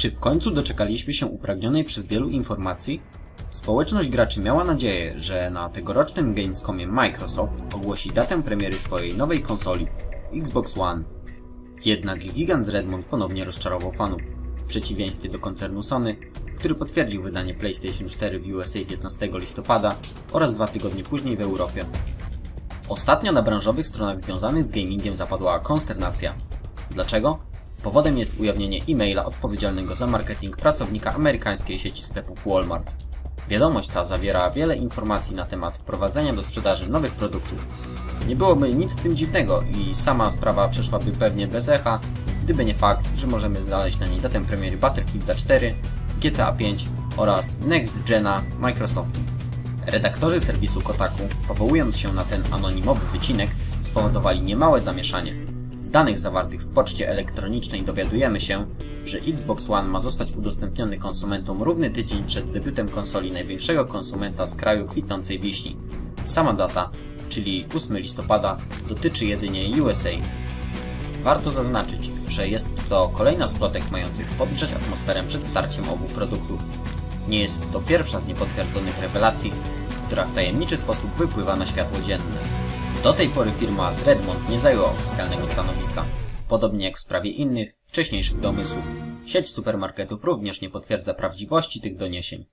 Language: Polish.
Czy w końcu doczekaliśmy się upragnionej przez wielu informacji? Społeczność graczy miała nadzieję, że na tegorocznym Gamescomie Microsoft ogłosi datę premiery swojej nowej konsoli Xbox One. Jednak gigant z Redmond ponownie rozczarował fanów, w przeciwieństwie do koncernu Sony, który potwierdził wydanie PlayStation 4 w USA 15 listopada oraz dwa tygodnie później w Europie. Ostatnio na branżowych stronach związanych z gamingiem zapadła konsternacja. Dlaczego? Powodem jest ujawnienie e-maila odpowiedzialnego za marketing pracownika amerykańskiej sieci sklepów Walmart. Wiadomość ta zawiera wiele informacji na temat wprowadzenia do sprzedaży nowych produktów. Nie byłoby nic w tym dziwnego i sama sprawa przeszłaby pewnie bez echa, gdyby nie fakt, że możemy znaleźć na niej datę premiery Battlefielda 4, GTA 5 oraz Next Gena Microsoftu. Redaktorzy serwisu Kotaku, powołując się na ten anonimowy wycinek, spowodowali niemałe zamieszanie. Z danych zawartych w poczcie elektronicznej dowiadujemy się, że Xbox One ma zostać udostępniony konsumentom równy tydzień przed debiutem konsoli największego konsumenta z kraju kwitnącej wiśni. Sama data, czyli 8 listopada, dotyczy jedynie USA. Warto zaznaczyć, że jest to kolejna z plotek mających podgrzać atmosferę przed starciem obu produktów. Nie jest to pierwsza z niepotwierdzonych rewelacji, która w tajemniczy sposób wypływa na światło dzienne. Do tej pory firma z Redmond nie zajęła oficjalnego stanowiska, podobnie jak w sprawie innych, wcześniejszych domysłów. Sieć supermarketów również nie potwierdza prawdziwości tych doniesień.